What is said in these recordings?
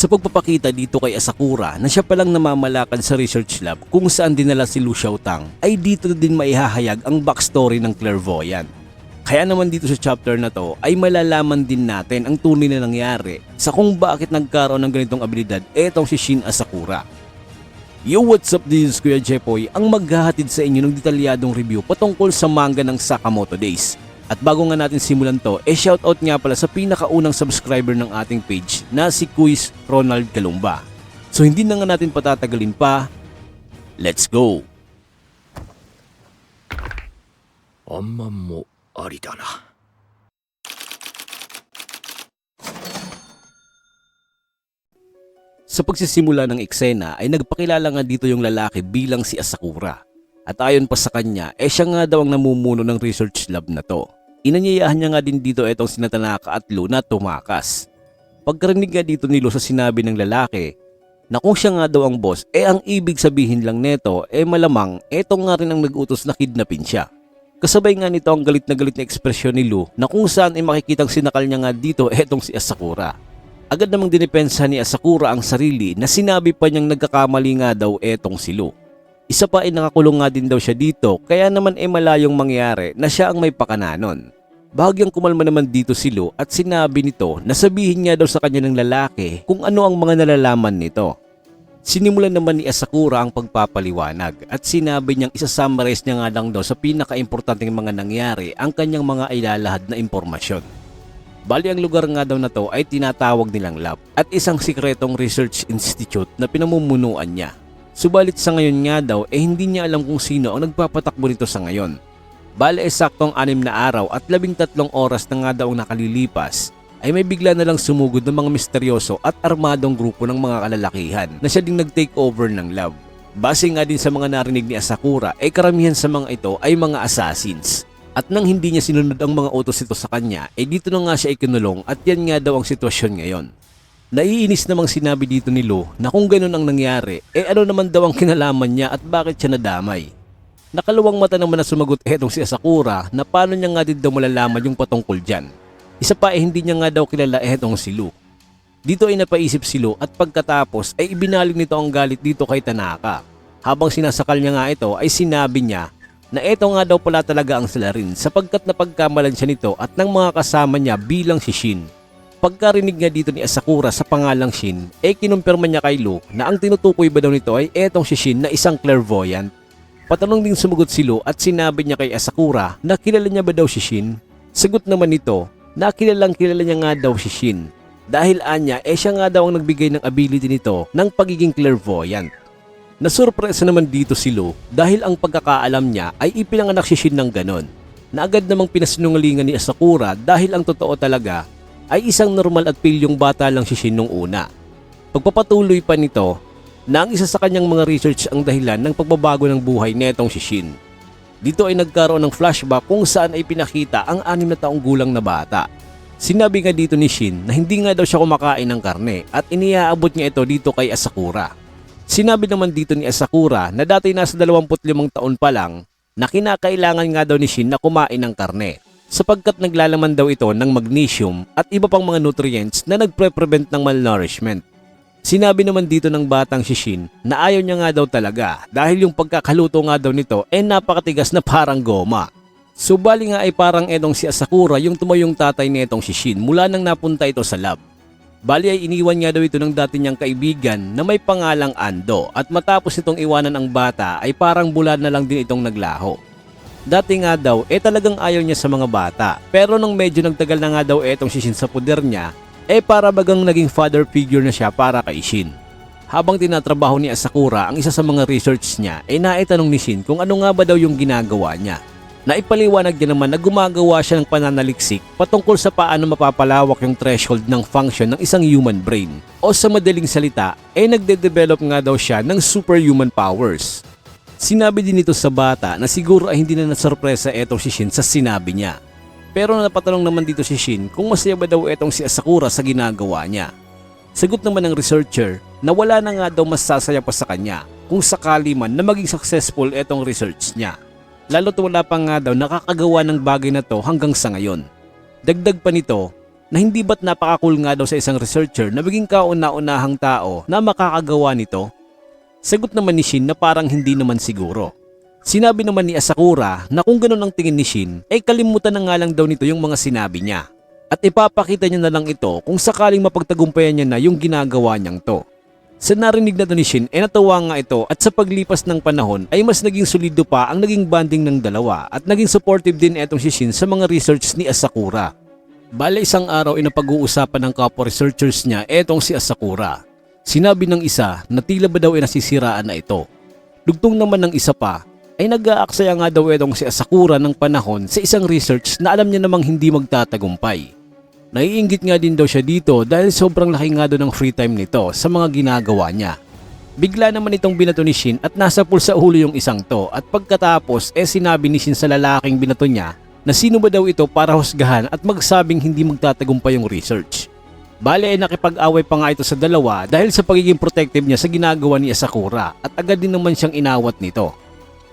Sa pagpapakita dito kay Asakura na siya palang namamalakad sa research lab kung saan dinala si Lu Xiaotang ay dito din maihahayag ang backstory ng clairvoyant. Kaya naman dito sa chapter na to ay malalaman din natin ang tunay na nangyari sa kung bakit nagkaroon ng ganitong abilidad etong si Shin Asakura. Yo, what's up? This is Kuya Jepoy ang maghahatid sa inyo ng detalyadong review patungkol sa manga ng Sakamoto Days. At bago nga natin simulan to, eh shoutout nga pala sa pinakaunang subscriber ng ating page na si Quiz Ronald Kalumba. So hindi na nga natin patatagalin pa, let's go! あんまんもありだな Sa pagsisimula ng eksena ay nagpakilala nga dito yung lalaki bilang si Asakura. At ayon pa sa kanya, eh siya nga daw ang namumuno ng research lab na to. Inanyayahan niya nga din dito itong sina Tanaka at Lu na tumakas. Pagkarinig nga dito ni Lu sa sinabi ng lalaki na kung siya nga daw ang boss, eh ang ibig sabihin lang neto, eh malamang eto nga rin ang nag-utos na kidnapin siya. Kasabay nga nito ang galit na galit na ekspresyon ni Lu na kung saan ay makikitang sinakal niya nga dito etong si Asakura. Agad namang dinipensa ni Asakura ang sarili na sinabi pa niyang nagkakamali nga daw etong si Lu. Isa pa ay nakakulong nga din daw siya dito kaya naman ay malayong mangyari na siya ang may pakananon. Bahagyang kumalma naman dito si Lu at sinabi nito na sabihin niya daw sa kanya ng lalaki kung ano ang mga nalalaman nito. Sinimulan naman ni Asakura ang pagpapaliwanag at sinabi niyang isasummarize niya nga lang daw sa pinakaimportanteng mga nangyari ang kanyang mga ilalahad na impormasyon. Bali ang lugar nga daw na to ay tinatawag nilang lab at isang sikretong research institute na pinamumunuan niya. Subalit sa ngayon nga daw eh hindi niya alam kung sino ang nagpapatakbo nito sa ngayon. Bali ay saktong anim na araw at labing tatlong oras na nga daw nakalilipas ay may bigla na lang sumugod ng mga misteryoso at armadong grupo ng mga kalalakihan na siya ding nag-take over ng lab. Base nga din sa mga narinig ni Asakura ay karamihan sa mga ito ay mga assassins. At nang hindi niya sinunod ang mga utos nito sa kanya, eh dito na nga siya ikinulong at yan nga daw ang sitwasyon ngayon. Naiinis namang sinabi dito ni Lo na kung ganun ang nangyari, eh ano naman daw ang kinalaman niya at bakit siya nadamay. Nakaluwang mata naman na sumagot etong si Asakura na paano niya nga din daw malalaman yung patungkol dyan. Isa pa eh hindi niya nga daw kilala etong si Lu. Dito ay napaisip si Lu at pagkatapos ay ibinaling nito ang galit dito kay Tanaka. Habang sinasakal niya nga ito ay sinabi niya na ito nga daw pala talaga ang salarin sapagkat napagkamalan siya nito at ng mga kasama niya bilang si Shin. Pagkarinig nga dito ni Asakura sa pangalang Shin, eh kinumpirma niya kay Lu na ang tinutukoy ba daw nito ay etong si Shin na isang clairvoyant. Patanong din sumagot si Lu at sinabi niya kay Asakura na kilala niya ba daw si Shin? Sagot naman nito na kilalang kilala niya nga daw si Shin. Dahil anya, eh siya nga daw ang nagbigay ng ability nito ng pagiging clairvoyant. Nasurpresa naman dito si Lu dahil ang pagkakaalam niya ay ipinanganak si Shin ng ganon. Na agad namang pinasinungalingan ni Asakura dahil ang totoo talaga ay isang normal at pilyong bata lang si Shin nung una. Pagpapatuloy pa nito na ang isa sa kanyang mga research ang dahilan ng pagbabago ng buhay netong si Shin. Dito ay nagkaroon ng flashback kung saan ay pinakita ang anim na taong gulang na bata. Sinabi nga dito ni Shin na hindi nga daw siya kumakain ng karne at iniaabot niya ito dito kay Asakura. Sinabi naman dito ni Asakura na dati nasa 25 taon pa lang na kinakailangan nga daw ni Shin na kumain ng karne sapagkat naglalaman daw ito ng magnesium at iba pang mga nutrients na nagpre-prevent ng malnourishment. Sinabi naman dito ng batang si Shin na ayaw niya nga daw talaga dahil yung pagkakaluto nga daw nito ay napakatigas na parang goma. Subali nga ay parang etong si Asakura yung tumayong tatay nitong si Shin mula nang napunta ito sa lab. Bali ay iniwan nga daw ito ng dati niyang kaibigan na may pangalang Ando at matapos itong iwanan ang bata ay parang bulad na lang din itong naglaho. Dati nga daw eh talagang ayaw niya sa mga bata pero nung medyo nagtagal na nga daw etong si Shin sa puder niya eh para bagang naging father figure na siya para kay Shin. Habang tinatrabaho ni Asakura ang isa sa mga research niya ay naitanong ni Shin kung ano nga ba daw yung ginagawa niya. Naipaliwanag niya naman na gumagawa siya ng pananaliksik patungkol sa paano mapapalawak yung threshold ng function ng isang human brain. O sa madaling salita, ay nagde-develop nga daw siya ng superhuman powers. Sinabi din nito sa bata na siguro ay hindi na nasorpresa etong si Shin sa sinabi niya. Pero napatanong naman dito si Shin kung masaya ba daw etong si Asakura sa ginagawa niya. Sagot naman ng researcher na wala na nga daw mas sasaya pa sa kanya kung sakali man na maging successful etong research niya. Lalo't wala pa nga daw nakakagawa ng bagay na to hanggang sa ngayon. Dagdag pa nito na hindi ba't napaka-cool nga daw sa isang researcher na maging kauna-unahang tao na makakagawa nito? Sagot naman ni Shin na parang hindi naman siguro. Sinabi naman ni Asakura na kung ganun ang tingin ni Shin, ay kalimutan na nga lang daw nito yung mga sinabi niya. At ipapakita niya na lang ito kung sakaling mapagtagumpayan niya na yung ginagawa niyang to. Sa narinig na to ni Shin, ay natawa nga ito at sa paglipas ng panahon ay mas naging solido pa ang naging banding ng dalawa at naging supportive din etong si Shin sa mga research ni Asakura. Bale isang araw ay napag-uusapan ng kapwa researchers niya etong si Asakura. Sinabi ng isa na tila ba daw ay nasisiraan na ito. Dugtong naman ng isa pa ay nag-aaksaya nga daw itong si Asakura ng panahon sa isang research na alam niya namang hindi magtatagumpay. Naiinggit nga din daw siya dito dahil sobrang laki nga daw ng free time nito sa mga ginagawa niya. Bigla naman itong binato ni Shin at nasa pool sa ulo yung isang to at pagkatapos eh sinabi ni Shin sa lalaking binato niya na sino ba daw ito para husgahan at magsabing hindi magtatagumpay yung research. Bale ay nakipag-away pa nga ito sa dalawa dahil sa pagiging protective niya sa ginagawa ni Asakura at agad din naman siyang inawat nito.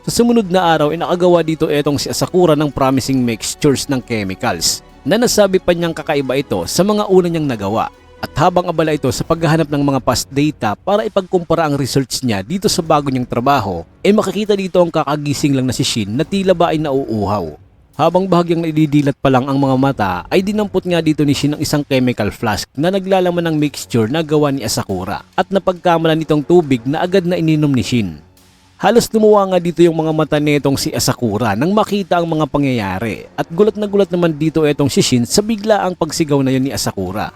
Sa sumunod na araw ay nakagawa dito etong si Asakura ng promising mixtures ng chemicals na nasabi pa niyang kakaiba ito sa mga una niyang nagawa. At habang abala ito sa paghahanap ng mga past data para ipagkumpara ang research niya dito sa bago niyang trabaho, ay makikita dito ang kakagising lang na si Shin na tila ba ay nauuhaw. Habang bahagyang naididilat pa lang ang mga mata ay dinampot nga dito ni Shin ang isang chemical flask na naglalaman ng mixture na gawa ni Asakura at napagkamalan nitong tubig na agad na ininom ni Shin. Halos lumuwa nga dito yung mga mata nitong si Asakura nang makita ang mga pangyayari at gulat na gulat naman dito etong si Shin sa bigla ang pagsigaw na yun ni Asakura.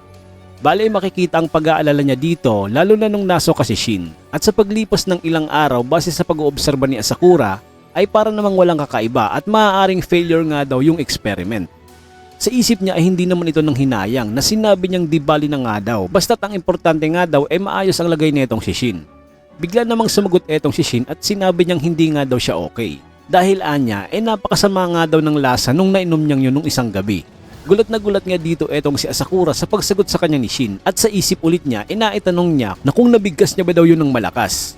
Bale makikita ang pag-aalala niya dito lalo na nung naso kasi Shin at sa paglipas ng ilang araw base sa pag-oobserba ni Asakura ay para namang walang kakaiba at maaaring failure nga daw yung experiment. Sa isip niya ay hindi naman ito ng hinayang na sinabi niyang di bali na nga daw basta't ang importante nga daw ay maayos ang lagay nitong si Shin. Bigla namang sumagot etong si Shin at sinabi niyang hindi nga daw siya okay. Dahil anya, eh napakasama nga daw ng lasa nung nainom niyang yun nung isang gabi. Gulat na gulat nga dito etong si Asakura sa pagsagot sa kanya ni Shin at sa isip ulit niya, inaitanong niya na kung nabigkas niya ba daw yun ng malakas.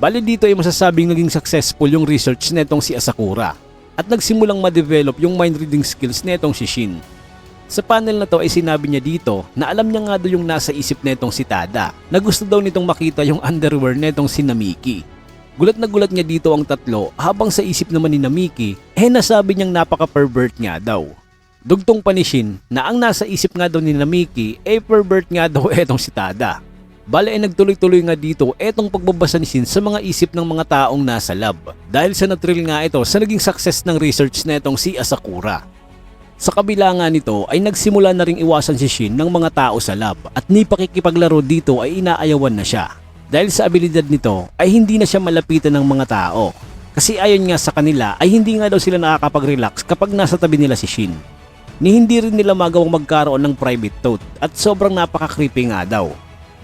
Bali dito ay masasabing naging successful yung research netong si Asakura at nagsimulang ma-develop yung mind reading skills netong si Shin. Sa panel na to ay sinabi niya dito na alam niya nga daw yung nasa isip netong si Tada na gusto daw nitong makita yung underwear netong si Namiki. Gulat na gulat niya dito ang tatlo habang sa isip naman ni Namiki eh nasabi niyang napaka-pervert nga daw. Dugtong pa ni Shin na ang nasa isip nga daw ni Namiki eh pervert nga daw etong si Tada. Bale ay nagtuloy-tuloy nga dito etong pagbabasa ni Shin sa mga isip ng mga taong nasa lab dahil sa natrill nga ito sa naging success ng research netong si Asakura. Sa kabila nga nito ay nagsimula na ring iwasan si Shin ng mga tao sa lab at ni pakikipaglaro dito ay inaayawan na siya. Dahil sa abilidad nito ay hindi na siya malapitan ng mga tao. Kasi ayon nga sa kanila ay hindi nga daw sila nakakapag-relax kapag nasa tabi nila si Shin. Ni hindi rin nila magawang magkaroon ng private thought at sobrang napaka-creepy nga daw.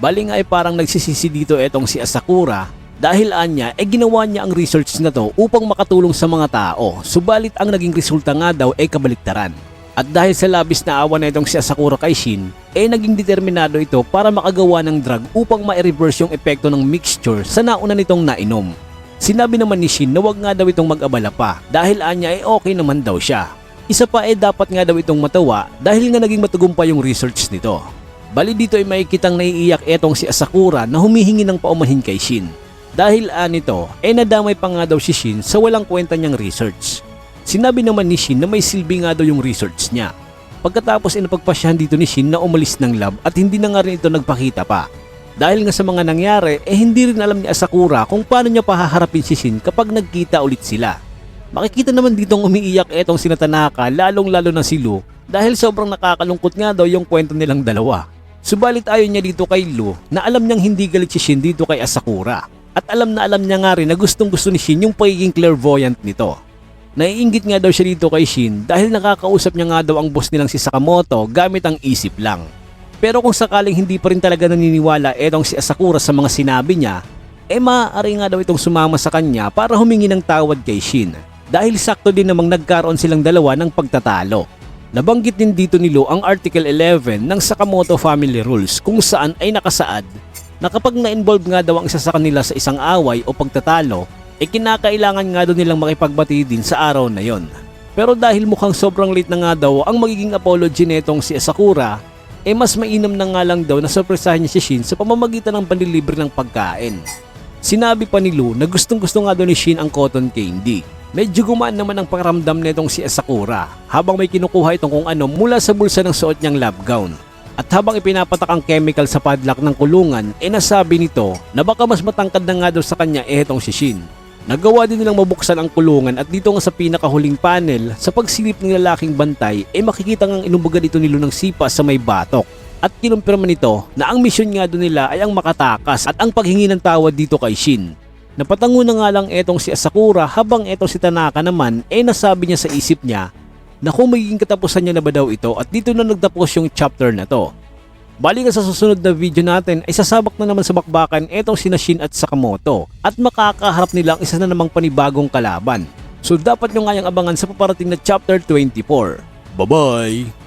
Bali nga ay parang nagsisisi dito etong si Asakura dahil anya ay ginawa niya ang research na to upang makatulong sa mga tao subalit ang naging resulta nga daw ay kabaliktaran. At dahil sa labis na awa na itong si Asakura kay Shin, eh naging determinado ito para makagawa ng drug upang ma-reverse yung epekto ng mixture sa nauna nitong nainom. Sinabi naman ni Shin na wag nga daw itong mag-abala pa dahil anya ay okay naman daw siya. Isa pa ay dapat nga daw itong matawa dahil nga naging matagumpay yung research nito. Bali dito ay makikitang naiiyak etong si Asakura na humihingi ng paumanhin kay Shin. Dahil anito, eh nadamay pa nga daw si Shin sa walang kwenta niyang research. Sinabi naman ni Shin na may silbi nga daw yung research niya. Pagkatapos ay napagpasyahan dito ni Shin na umalis ng lab at hindi na nga rin ito nagpakita pa. Dahil nga sa mga nangyari, eh hindi rin alam ni Asakura kung paano niya pahaharapin si Shin kapag nagkita ulit sila. Makikita naman ditong umiiyak etong sina Tanaka lalong lalo na si Lu dahil sobrang nakakalungkot nga daw yung kwento nilang dalawa. Subalit ayon niya dito kay Lu na alam niyang hindi galit si Shin dito kay Asakura. At alam na alam niya nga rin na gustong gusto ni Shin yung pagiging clairvoyant nito. Naiinggit nga daw siya dito kay Shin dahil nakakausap niya nga daw ang boss nilang si Sakamoto gamit ang isip lang. Pero kung sakaling hindi pa rin talaga naniniwala etong si Asakura sa mga sinabi niya, eh maaari nga daw itong sumama sa kanya para humingi ng tawad kay Shin. Dahil sakto din namang nagkaroon silang dalawa ng pagtatalo. Nabanggit din dito ni Lo ang Article 11 ng Sakamoto Family Rules kung saan ay nakasaad na kapag na-involve nga daw ang isa sa kanila sa isang away o pagtatalo, eh kinakailangan nga daw nilang makipagbati din sa araw na yon. Pero dahil mukhang sobrang late na nga daw ang magiging apology netong si Asakura, eh mas mainam na nga lang daw na sorpresahin niya si Shin sa pamamagitan ng panlilibre ng pagkain. Sinabi pa ni Lu na gustong gusto nga daw ni Shin ang cotton candy. Medyo gumaan naman ang pakiramdam nitong si Asakura habang may kinukuha itong kung ano mula sa bulsa ng suot niyang lab gown. At habang ipinapatak ang chemical sa padlock ng kulungan, eh nasabi nito na baka mas matangkad na nga daw sa kanya eh itong si Shin. Nagawa din nilang mabuksan ang kulungan at dito nga sa pinakahuling panel, sa pagsilip ng lalaking bantay, eh makikita ngang inubugan ito ni Lu ng sipa sa may batok. At kinumpirma nito na ang misyon nga doon nila ay ang makatakas at ang paghingi ng tawad dito kay Shin. Napatango na nga lang etong si Asakura habang etong si Tanaka naman eh nasabi niya sa isip niya na kung magiging katapusan niya na ba daw ito at dito na nagtapos yung chapter na to. Bali nga sa susunod na video natin ay sasabak na naman sa bakbakan etong sina Shin at Sakamoto at makakaharap nila ang isa na namang panibagong kalaban. So dapat nyo nga yung abangan sa paparating na chapter 24. Bye-bye!